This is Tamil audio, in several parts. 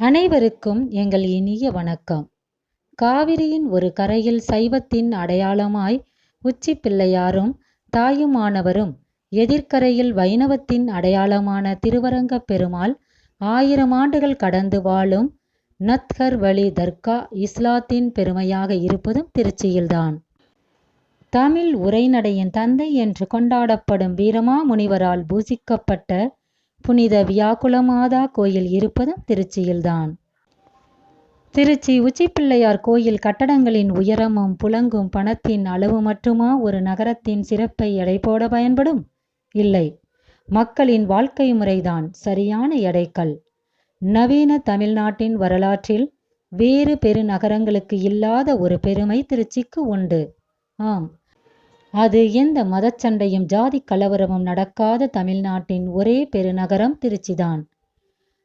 அனைவருக்கும் எங்கள் இனிய வணக்கம். காவிரியின் ஒரு கரையில் சைவத்தின் அடையாளமாய் உச்சி பிள்ளையாரும் தாயுமானவரும் எதிர்க்கரையில் வைணவத்தின் அடையாளமான திருவரங்கப் பெருமாள் ஆயிரம் ஆண்டுகள் கடந்து வாழும் நத்கர் வழி தர்கா இஸ்லாத்தின் பெருமையாக இருப்பதும் திருச்சியில்தான். தமிழ் உரைநடையின் தந்தை என்று கொண்டாடப்படும் வீரமா முனிவரால் பூசிக்கப்பட்ட புனித வியாக்குலமாதா கோயில் இருப்பதும் திருச்சியில்தான். திருச்சி உச்சிப்பிள்ளையார் கோயில் கட்டடங்களின் உயரமும் புழங்கும் பணத்தின் அளவு மட்டுமா ஒரு நகரத்தின் சிறப்பை எடைபோட பயன்படும்? இல்லை. மக்களின் வாழ்க்கை முறைதான் சரியான எடைக்கல். நவீன தமிழ்நாட்டின் வரலாற்றில் வேறு பெருநகரங்களுக்கு இல்லாத ஒரு பெருமை திருச்சிக்கு உண்டு. ஆம். அது எந்த மதச்சண்டையும் ஜாதிக் கலவரமும் நடக்காத தமிழ்நாட்டின் ஒரே பெருநகரம் திருச்சிதான்.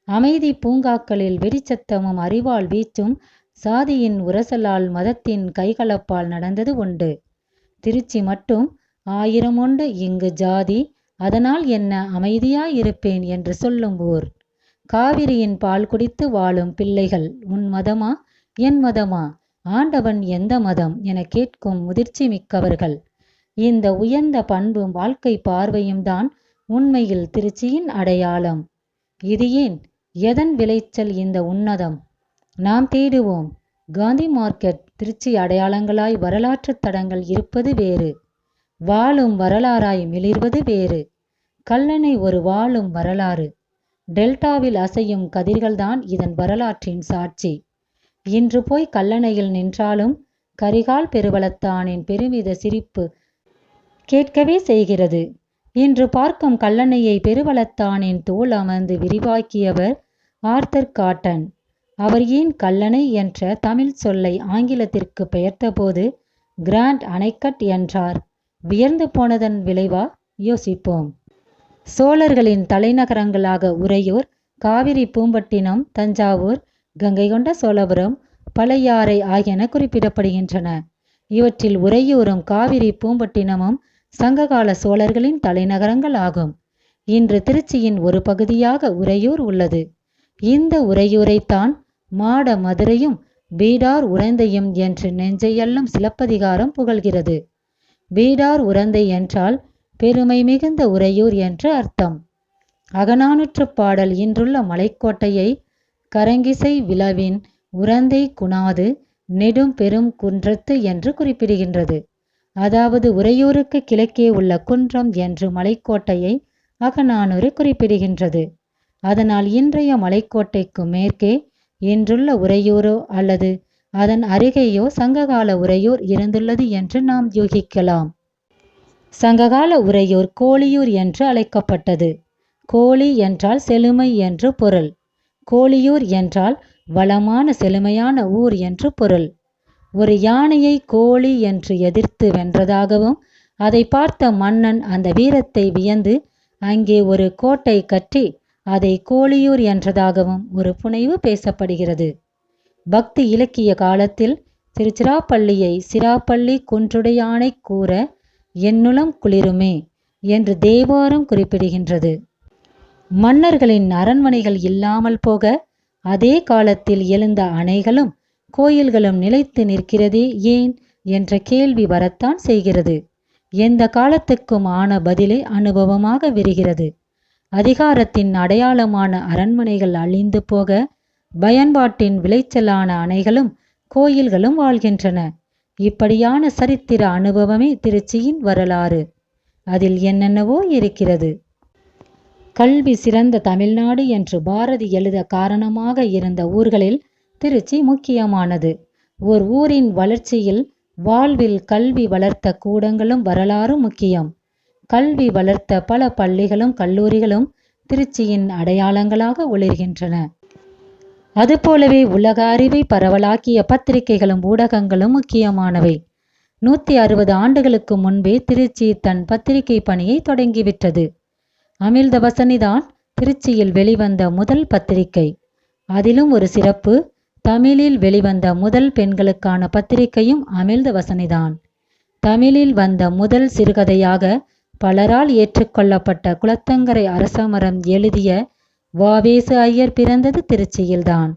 அமைதி பூங்காக்களில் வெடிச்சத்தமும் அறிவால் வீச்சும் சாதியின் உரசலால் மதத்தின் கைகலப்பால் நடந்தது உண்டு. திருச்சி மட்டும் ஆயிரமுண்டு இங்கு ஜாதி அதனால் என்ன அமைதியாயிருப்பேன் என்று சொல்லும் ஊர். காவிரியின் பால் குடித்து வாழும் பிள்ளைகள் உன் மதமா என் மதமா ஆண்டவன் எந்த மதம் எனக் கேட்கும் முதிர்ச்சி மிக்கவர்கள். இந்த உயர்ந்த பண்பும் வாழ்க்கைப் பார்வையும்தான் உண்மையில் திருச்சியின் அடையாளம். இது ஏன் எதன் விளைச்சல் இந்த உன்னதம்? நாம் தேடுவோம். காந்தி மார்க்கெட் திருச்சி அடையாளங்களாய் வரலாற்றுத் தடங்கள் இருப்பது வேறு. வாழும் வரலாறாய் மிளிர்வது வேறு. கல்லணை ஒரு வாழும் வரலாறு. டெல்டாவில் அசையும் கதிர்கள்தான் இதன் வரலாற்றின் சாட்சி. இன்று போய் கல்லணையில் நின்றாலும் கரிகால் பெருவளத்தானின் பெருமித சிரிப்பு கேட்கவே செய்கிறது. இன்று பார்க்கும் கல்லணையை பெருவளத்தானின் தோல் அமர்ந்து விரிவாக்கியவர் ஆர்தர் காட்டன். அவர் ஏன் கல்லணை என்ற தமிழ் சொல்லை ஆங்கிலத்திற்கு பெயர்த்தபோது கிராண்ட் அணைக்கட் என்றார். வியர்ந்து போனதன் விளைவா? யோசிப்போம். சோழர்களின் தலைநகரங்களாக உறையூர் காவிரி பூம்பட்டினம் தஞ்சாவூர் கங்கை கொண்ட சோழபுரம் பழையாறை ஆகியன குறிப்பிடப்படுகின்றன. இவற்றில் உறையூரும் காவிரி பூம்பட்டினமும் சங்ககால சோழர்களின் தலைநகரங்கள் ஆகும். இன்று திருச்சியின் ஒரு பகுதியாக உறையூர் உள்ளது. இந்த உறையூரைத்தான் மாட மதுரையும் பீடார் உறந்தையும் என்று நெஞ்சையெல்லாம் சிலப்பதிகாரம் புகழ்கிறது. பீடார் உறந்தை என்றால் பெருமை மிகுந்த உறையூர் என்று அர்த்தம். அகநானூற்றுப் பாடல் இன்றுள்ள மலைக்கோட்டையை கரங்கிசை விழவின் உறந்தை குணாது நெடும் பெரும் குன்றத்து என்று குறிப்பிடுகின்றது. அதாவது உறையூருக்கு கிழக்கே உள்ள குன்றம் என்று மலைக்கோட்டையை அகநானூறு குறிப்பிடுகின்றது. அதனால் இன்றைய மலைக்கோட்டைக்கு மேற்கே இன்றுள்ள உறையூரோ அல்லது அதன் அருகேயோ சங்ககால உறையூர் இருந்துள்ளது என்று நாம் யூகிக்கலாம். சங்ககால உறையூர் கோழியூர் என்று அழைக்கப்பட்டது. கோழி என்றால் செழுமை என்று பொருள். கோழியூர் என்றால் வளமான செழுமையான ஊர் என்று பொருள். ஒரு யானையை கோழி என்று எதிர்த்து வென்றதாகவும் அதைப் பார்த்த மன்னன் அந்த வீரத்தை வியந்து அங்கே ஒரு கோட்டை கட்டி அதை கோழியூர் என்றதாகவும் ஒரு புனைவு பேசப்படுகிறது. பக்தி இலக்கிய காலத்தில் திருச்சிராப்பள்ளியை சிராப்பள்ளி குன்றுடையானை கூற என்னுளம் குளிருமே என்று தேவாரம் குறிப்பிடுகின்றது. மன்னர்களின் அரண்மனைகள் இல்லாமல் போக அதே காலத்தில் எழுந்த அணைகளும் கோயில்களும் நிலைத்து நிற்கிறதே ஏன் என்ற கேள்வி வரத்தான் செய்கிறது. எந்த காலத்துக்கும் ஆன பதிலே அனுபவமாக விரிகிறது. அதிகாரத்தின் அடையாளமான அரண்மனைகள் அழிந்து போக பயன்பாட்டின் விளைச்சலான அணைகளும் கோயில்களும் வாழ்கின்றன. இப்படியான சரித்திர அனுபவமே திருச்சியின் வரலாறு. அதில் என்னென்னவோ இருக்கிறது. கல்வி சிறந்த தமிழ்நாடு என்று பாரதி எழுத காரணமாக இருந்த ஊர்களில் திருச்சி முக்கியமானது. ஓர் ஊரின் வளர்ச்சியில் வாழ்வில் கல்வி வளர்த்த கூடங்களும் வரலாறும் முக்கியம். கல்வி வளர்த்த பல பள்ளிகளும் கல்லூரிகளும் திருச்சியின் அடையாளங்களாக ஒளிர்கின்றன. அதுபோலவே உலக அறிவை பரவலாக்கிய பத்திரிகைகளும் ஊடகங்களும் முக்கியமானவை. நூத்தி அறுபது ஆண்டுகளுக்கு முன்பே திருச்சி தன் பத்திரிகை பணியை தொடங்கிவிட்டது. அமிர்தவசனிதான் திருச்சியில் வெளிவந்த முதல் பத்திரிகை. அதிலும் ஒரு சிறப்பு தமிழில் வெளிவந்த முதல் பெண்களுக்கான பத்திரிகையும் அமிழ்தவசனிதான். தமிழில் வந்த முதல் சிறுகதையாக பலரால் ஏற்றுக்கொள்ளப்பட்ட குளத்தங்கரை அரசமரம் எழுதிய வாவேசு ஐயர் பிறந்தது திருச்சியில்தான்.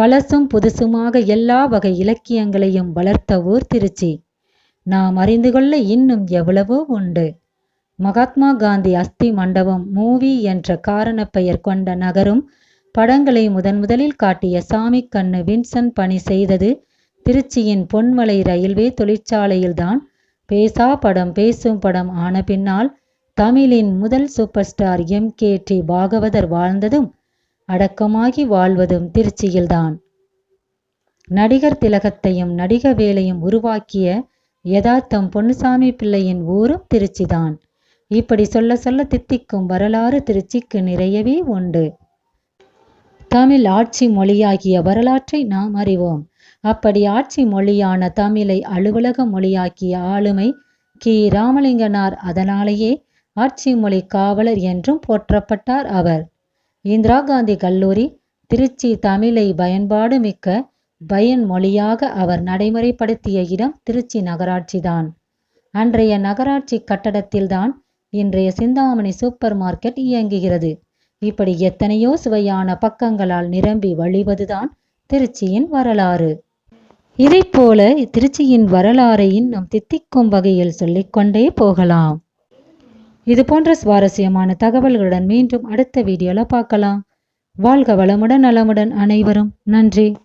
பழசும் புதுசுமாக எல்லா வகை இலக்கியங்களையும் வளர்த்த ஊர் திருச்சி. நாம் அறிந்து கொள்ள இன்னும் எவ்வளவோ உண்டு. மகாத்மா காந்தி அஸ்தி மண்டபம் மூவி என்ற காரண பெயர் கொண்ட நகரும் படங்களை முதன் முதலில் காட்டிய சாமி கண்ணு வின்சன் பணி செய்தது திருச்சியின் பொன்மலை ரயில்வே தொழிற்சாலையில்தான். பேசா படம் பேசும் படம் ஆன பின்னால் தமிழின் முதல் super star M. K. T. Bhagavathar வாழ்ந்ததும் அடக்கமாகி வாழ்வதும் திருச்சியில்தான். நடிகர் திலகத்தையும் நடிக வேலையும் உருவாக்கிய யதார்த்தம் பொன்னுசாமி பிள்ளையின் ஊரும் திருச்சிதான். இப்படி சொல்ல சொல்ல தித்திக்கும் வரலாறு திருச்சிக்கு நிறையவே உண்டு. தமிழ் ஆட்சி மொழியாகிய வரலாற்றை நாம் அறிவோம். அப்படி ஆட்சி மொழியான தமிழை அலுவலக மொழியாக்கிய ஆளுமை கி. ராமலிங்கனார். அதனாலேயே ஆட்சி மொழி காவலர் என்றும் போற்றப்பட்டார் அவர். இந்திரா காந்தி கல்லூரி திருச்சி தமிழை பயன்பாடு மிக்க பயன் மொழியாக அவர் நடைமுறைப்படுத்திய இடம் திருச்சி நகராட்சிதான் அன்றைய நகராட்சி கட்டடத்தில்தான் இன்றைய சிந்தாமணி சூப்பர் மார்க்கெட் இயங்குகிறது. இப்படி எத்தனையோ சுவையான பக்கங்களால் நிரம்பி வழிவதுதான் திருச்சியின் வரலாறு. இதைப்போல திருச்சியின் வரலாறை இன்னும் தித்திக்கும் வகையில் சொல்லிக்கொண்டே போகலாம். இது போன்ற சுவாரஸ்யமான தகவல்களுடன் மீண்டும் அடுத்த வீடியோல பார்க்கலாம். வாழ்க வளமுடன் நலமுடன் அனைவரும். நன்றி.